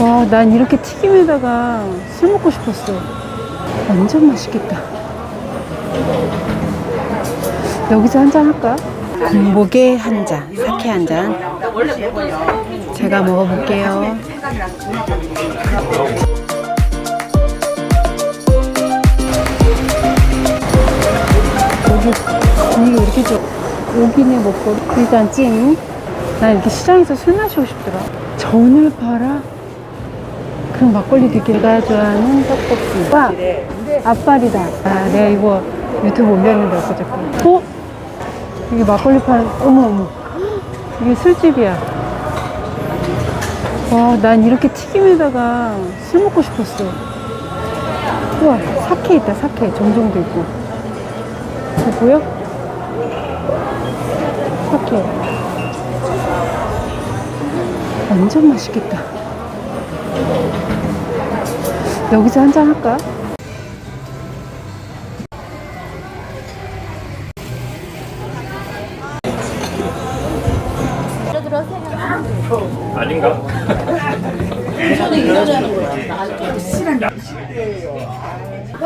와, 난 이렇게 튀김에다가 술 먹고 싶었어. 완전 맛있겠다. 여기서 한 잔 할까? 군복에 한 잔, 사케 한 잔. 제가 먹어볼게요. 여기 분위기 왜 이렇게 좋아? 오기네 먹고 일단 찜. 난 이렇게 시장에서 술 마시고 싶더라. 전을 팔아? 그럼 막걸리 듣기가 좋아하는 떡볶이와 앞발이다. 아, 내가 이거 유튜브 올렸는데 어쩌고. 어? 이게 막걸리 파는, 어머, 어머. 이게 술집이야. 와, 난 이렇게 튀김에다가 술 먹고 싶었어. 우와, 사케 있다, 사케. 정종도 있고. 이거 보여? 사케. 완전 맛있겠다. 여기서 한잔 할까?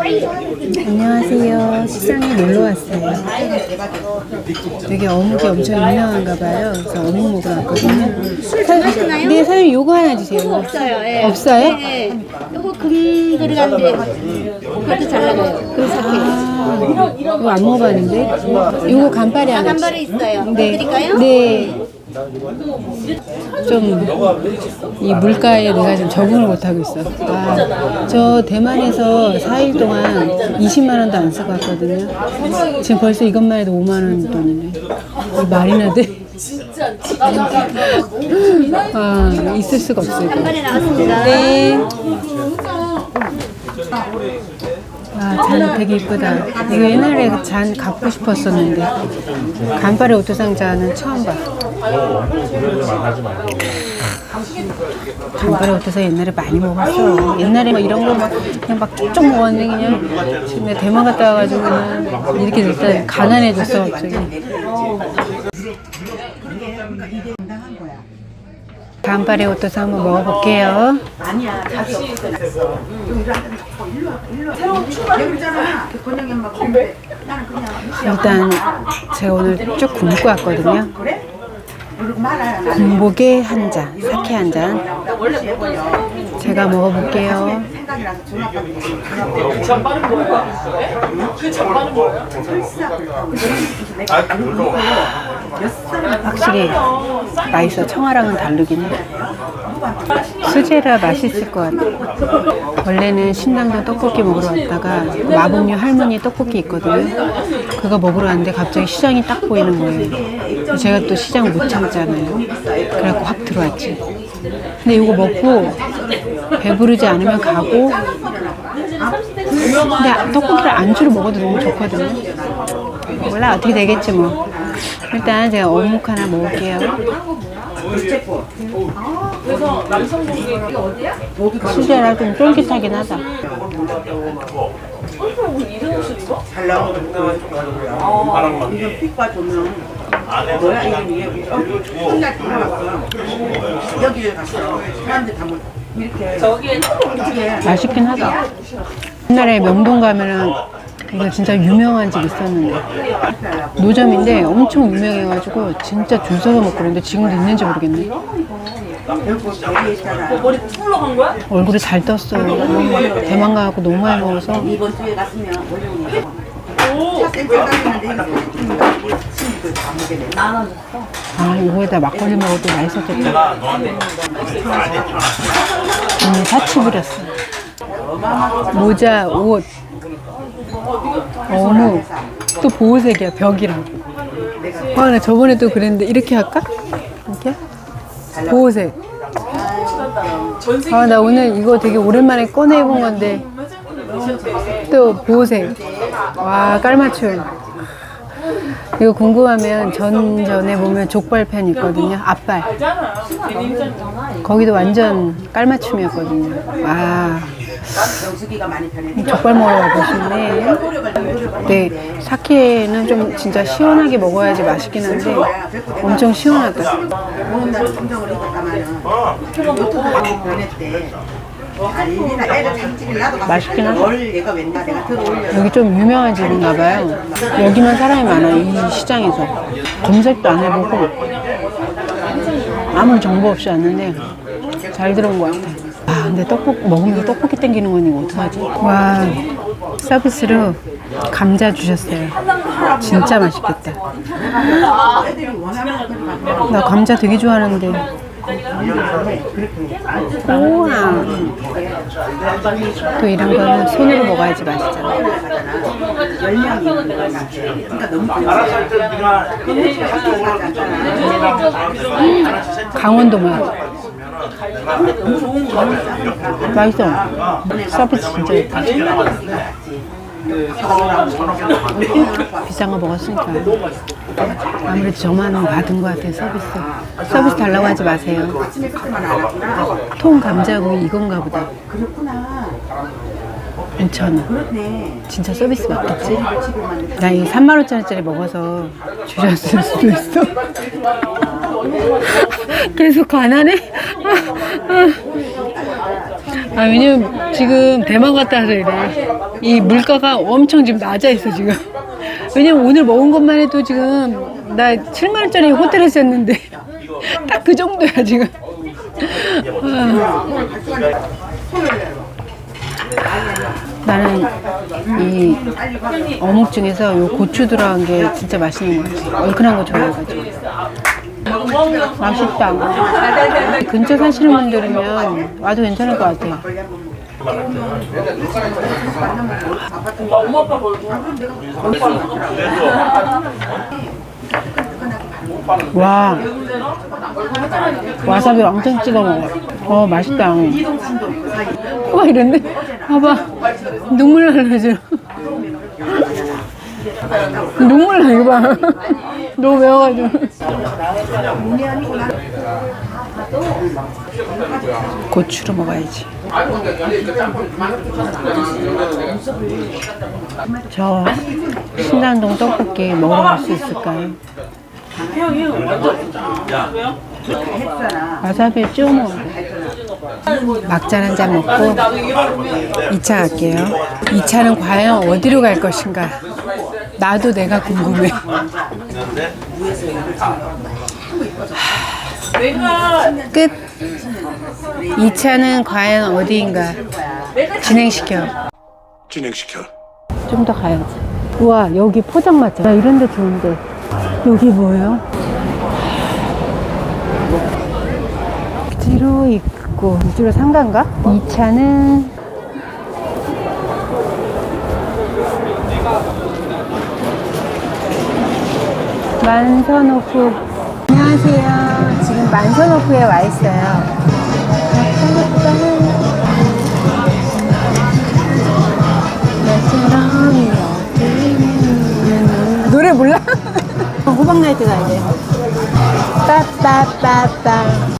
안녕하세요. 시장에 놀러 왔어요. 되게 어묵이 엄청 유명한가 봐요. 그래서 어묵 먹으러 왔거든요. 하시나요? 네, 사장님 요거 하나 주세요. 없어요. 예. 없어요? 네. 요거 금 들어간데 그것도 잘 나가요. 금 사케. 아, 이거 안 먹어봤는데? 요거 간발이 아, 하나. 간발에 있어요. 네. 드릴까요? 네. 좀 이 물가에 내가 지금 적응을 못하고 있어. 아, 저 대만에서 4일 동안 20만 원도 안 쓰고 왔거든요. 지금 벌써 이것만 해도 5만 원 돈이네. 이 말이나 돼. 아, 있을 수가 없어. 이거. 간발에 나왔습니다. 네. 아, 잔 되게 이쁘다. 이거 옛날에 그잔 갖고 싶었었는데. 간발의 오토상자는 처음 봐. 간발의 오토상 옛날에 많이 먹었어. 옛날에 막 이런 거막 그냥 막 쭉쭉 먹었는데 그냥 지금 대만 갔다 와가지고 이렇게 됐다. 가난해졌어, 갑자기. 간발의 오토상 한번 먹어볼게요. 일단 제가 오늘 쭉 굶고 왔거든요. 군복에 한 잔, 사케 한 잔. 제가 먹어볼게요. 확실히 맛있어. 청아랑은 다르긴 해. 수제라 맛있을 것 같아. 원래는 신당동 떡볶이 먹으러 왔다가 마북류 할머니 떡볶이 있거든요. 그거 먹으러 왔는데 갑자기 시장이 딱 보이는 거예요. 제가 또 시장 못 참잖아요. 그래갖고 확 들어왔지. 근데 이거 먹고 배부르지 않으면 가고 근데 떡볶이를 안주로 먹어도 너무 좋거든요. 몰라 어떻게 되겠지 뭐. 일단 제가 어묵 하나 먹을게요. 수제라 좀 쫄깃하긴 하다. 잘. 이거 픽과 조명. 뭐야 이게 이게 한달 들어갔어. 여기를 갔어. 사람들 다 뭐 이렇게 어떻게 맛있긴 하다. 옛날에 명동 가면은 이거 진짜 유명한 집 있었는데 노점인데 엄청 유명해가지고 진짜 줄 서서 먹고 그랬는데 지금도 있는지 모르겠네. 여기 여기 있잖아. 얼굴이 잘 떴어. 대만 가갖고 너무 많이 먹어서 이번 주에 갔으면. 아 이거에다 막걸리 먹어도 맛있었겠다. 오늘 사치 부렸어. 모자, 옷, 어묵, 또 보호색이야 벽이랑. 아, 나 저번에 또 그랬는데 이렇게 할까? 이렇게? 보호색. 아, 나 오늘 이거 되게 오랜만에 꺼내 입은 건데 또 보호색. 와, 깔맞춤. 이거 궁금하면 전전에 보면 족발편 있거든요. 앞발. 거기도 완전 깔맞춤이었거든요. 와, 변해. 족발 먹으러 가고 싶네. 네, 사케는 좀 진짜 시원하게 먹어야지 맛있긴 한데 엄청 시원하다. 오는 날 감정을 노트북이 변했대. 아니나 애를 장찍을 나도 맛있긴 하다. 뭘 얘가 왠가 내가 들어올려. 여기 좀 유명한 집인가 봐요. 여기만 사람이 많아, 이 시장에서. 검색도 안 해보고 아무 정보 없이 왔는데 잘 들어온 것 같아. 아, 근데 떡볶이, 먹으면서 떡볶이 땡기는 건 이거 어떡하지? 와, 서비스로 감자 주셨어요. 진짜 맛있겠다. 나 감자 되게 좋아하는데. 우와. 또 이런 거는 손으로 먹어야지 맛있잖아. 강원도 맛. 맛있어. 서비스 진짜 좋다. 비싼 거 먹었으니까. 아무래도 저만 받은 것 같아요, 서비스. 서비스 달라고 하지 마세요. 통 감자고 이건가 보다. 그렇구나. 5,000원. 그렇네. 진짜 서비스 맞겠지? 나 이거 3만원짜리 먹어서 주셨을 수도 있어. 계속 가난해? 아, 왜냐면 지금 대만 갔다 와서 이래. 이 물가가 엄청 지금 낮아 있어, 지금. 왜냐면 오늘 먹은 것만 해도 지금 나 7만원짜리 호텔에서 잤는데 딱 그 정도야, 지금. 아. 나는 이 어묵 중에서 요 고추 들어간 게 진짜 맛있는 것 같아. 얼큰한 거 좋아해가지고. 맛있다. 근처 사시는 분들이면 와도 괜찮을 것 같아. 와. 와사비 왕창 찍어 먹어. 어, 맛있다. 코가 이랬네? 봐봐. 눈물 날라, 지금. 눈물 나, 이거 봐. 너무 매워가지고. 고추로 먹어야지. 저 신당동 떡볶이 갈수 있을까요? 와사비 찍어 먹어. 막잔 한 잔 먹고 2차 갈게요. 2차는 과연 어디로 갈 것인가? 나도 내가 궁금해. 끝. 2차는 과연 어디인가? 진행시켜. 진행시켜. 좀 더 가야지. 우와, 여기 포장마차. 나 이런 데 좋은데. 여기 뭐예요? 뒤로 있고, 이쪽으로 상가인가? 이 차는 만선호프. 안녕하세요. 지금 만선호프에 와 있어요. 노래 몰라? 호박나이트 가야 돼. 빠빠빠빠.